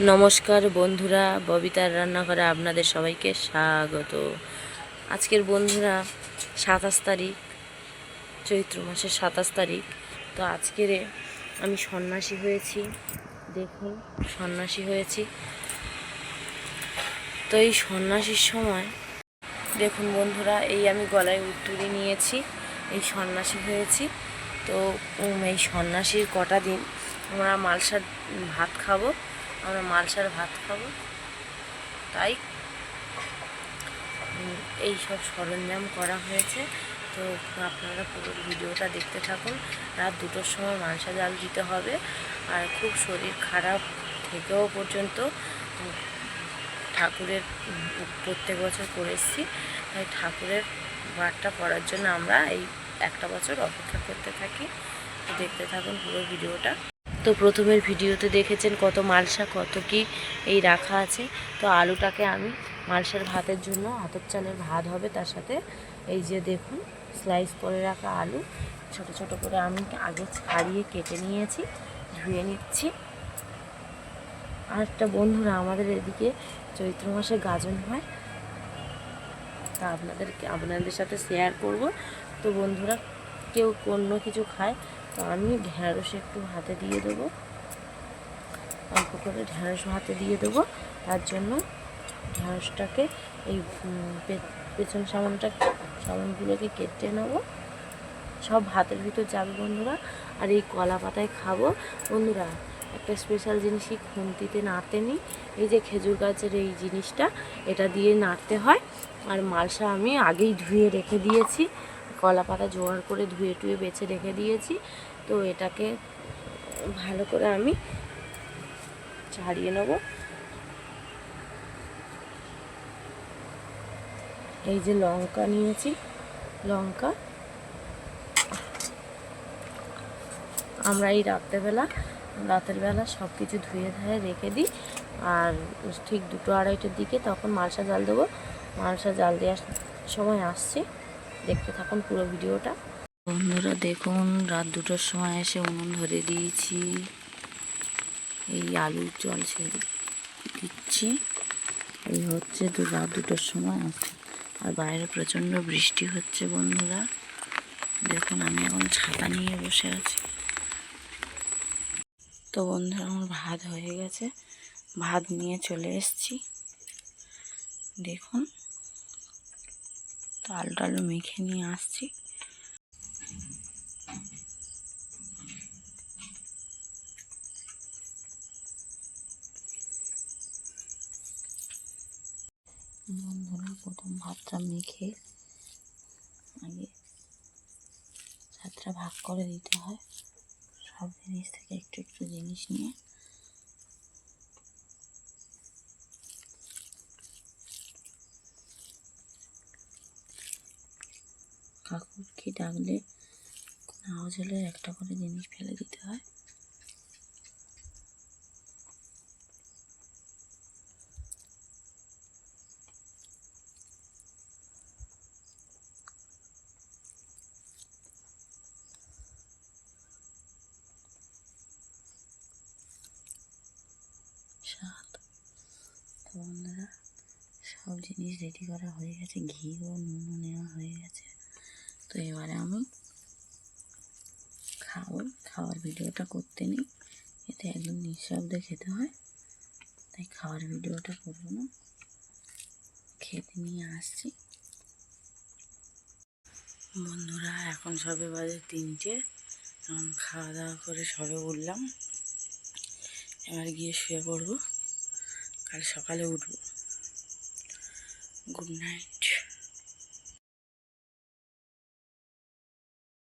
নমস্কার বন্ধুরা, ববিতার রান্নাঘরে আপনাদের সবাইকে স্বাগত। আজকের বন্ধুরা সাতাশ তারিখ, চৈত্র মাসের সাতাশ তারিখ। তো আজকের আমি সন্ন্যাসী হয়েছি। দেখুন, সন্ন্যাসী হয়েছি। তো এই সন্ন্যাসীর সময়, দেখুন বন্ধুরা, এই আমি গলায় উত্তুরি নিয়েছি, এই সন্ন্যাসী হয়েছি। তো এই সন্ন্যাসীর কটা দিন আমরা মালসার ভাত খাব। আমরা মালসার ভাত খাব। তাই এই সব সরঞ্জাম করা হয়েছে। তো আপনারা পুরো ভিডিওটা দেখতে থাকুন। রাত দুটোর সময় মালসা জাল দিতে হবে। আর খুব শরীর খারাপ থেকেও পর্যন্ত ঠাকুরের প্রত্যেক বছর করে এসেছি। তাই ঠাকুরের বারটা পড়ার জন্য আমরা এই একটা বছর অপেক্ষা করতে থাকি। দেখতে থাকুন পুরো ভিডিওটা। তো প্রথমের ভিডিওতে দেখেছেন কত মালসা কত কি এই রাখা আছে। তো আলুটাকে আমি মালসার ভাতের জন্য, আতপ চালের ভাত হবে তার সাথে। এই যে দেখুন স্লাইস করে রাখা আলু। ছোট ছোট করে আমি আগে ছাড়িয়ে কেটে নিয়েছি, ধুয়ে নিচ্ছি। আর একটা বন্ধুরা, আমাদের এদিকে চৈত্র মাসে গাজন হয়। তা আপনাদেরকে, আপনাদের সাথে শেয়ার করব। তো বন্ধুরা কেউ অন্য কিছু খায়, তো আমি ঢ্যাঁড়স একটু হাতে দিয়ে দেবো। অল্প করে ঢ্যাঁড়স হাতে দিয়ে দেবো। তার জন্য ঢ্যাঁড়সটাকে এই পেছন সামনটা, সামনগুলোকে কেটে নেব। সব ভাতের ভিতর যাবে বন্ধুরা। আর এই কলা পাতায় খাব। বন্ধুরা, একটা স্পেশাল জিনিস কি খুন্তিতে নাড়তে নিই। এই যে খেজুর গাছের এই জিনিসটা, এটা দিয়ে নাড়তে হয়। আর মালসা আমি আগেই ধুয়ে রেখে দিয়েছি। কলা পাতা জোগাড় করে ধুয়ে টুয়ে বেছে রেখে দিয়েছি। তো এটাকে ভালো করে আমি ছাড়িয়ে নেব। এই যে লঙ্কা নিয়েছি, লঙ্কা। আমরা এই রাত্রেবেলা, রাতের বেলা সব কিছু ধুয়ে ধুয়ে রেখে দিই। আর ঠিক দুটো আড়াইটার দিকে তখন মালসা জাল দেবো। মালসা জাল দেওয়ার সময় আসছে। দেখতে থাকুন পুরো ভিডিওটা। বন্ধুরা, দেখুন, রাত দুটোর সময় এসে উনুন ধরে দিয়েছি। এই আলুর জল ছেড়ে দিচ্ছি। এই হচ্ছে দু রাত দুটোর সময় আছে। আর বাইরে প্রচণ্ড বৃষ্টি হচ্ছে বন্ধুরা। দেখুন, আমি এখন ছাতা নিয়ে বসে আছি। তো বন্ধুরা, আমার ভাত হয়ে গেছে। ভাত নিয়ে চলে এসেছি। দেখুন। তো আলু টালু মেখে নিয়ে আসছি। বন্ধুরা, প্রথম ভাতটা মেখে আগে ভাতটা ভাগ করে দিতে হয়। সব জিনিস থেকে একটু একটু জিনিস নিয়ে কি ডাকলে কোনো আওয়াজ হলে একটা করে জিনিস ফেলে দিতে হয়। বন্ধুরা, সব জিনিস রেডি করা হয়ে গেছে। ঘি ও গেছে তো এবারে আমি খাব। খাওয়ার ভিডিওটা করতে নিই। এতে একদম নিঃশব্দে খেতে হয়। তাই খাওয়ার ভিডিওটা করব না। খেতে নিয়ে আসছি। বন্ধুরা, এখন সবে বাজে তিনটে। খাওয়া দাওয়া করে সবে উঠলাম। এবার গিয়ে শুয়ে পড়ব। কাল সকালে উঠবো। Good night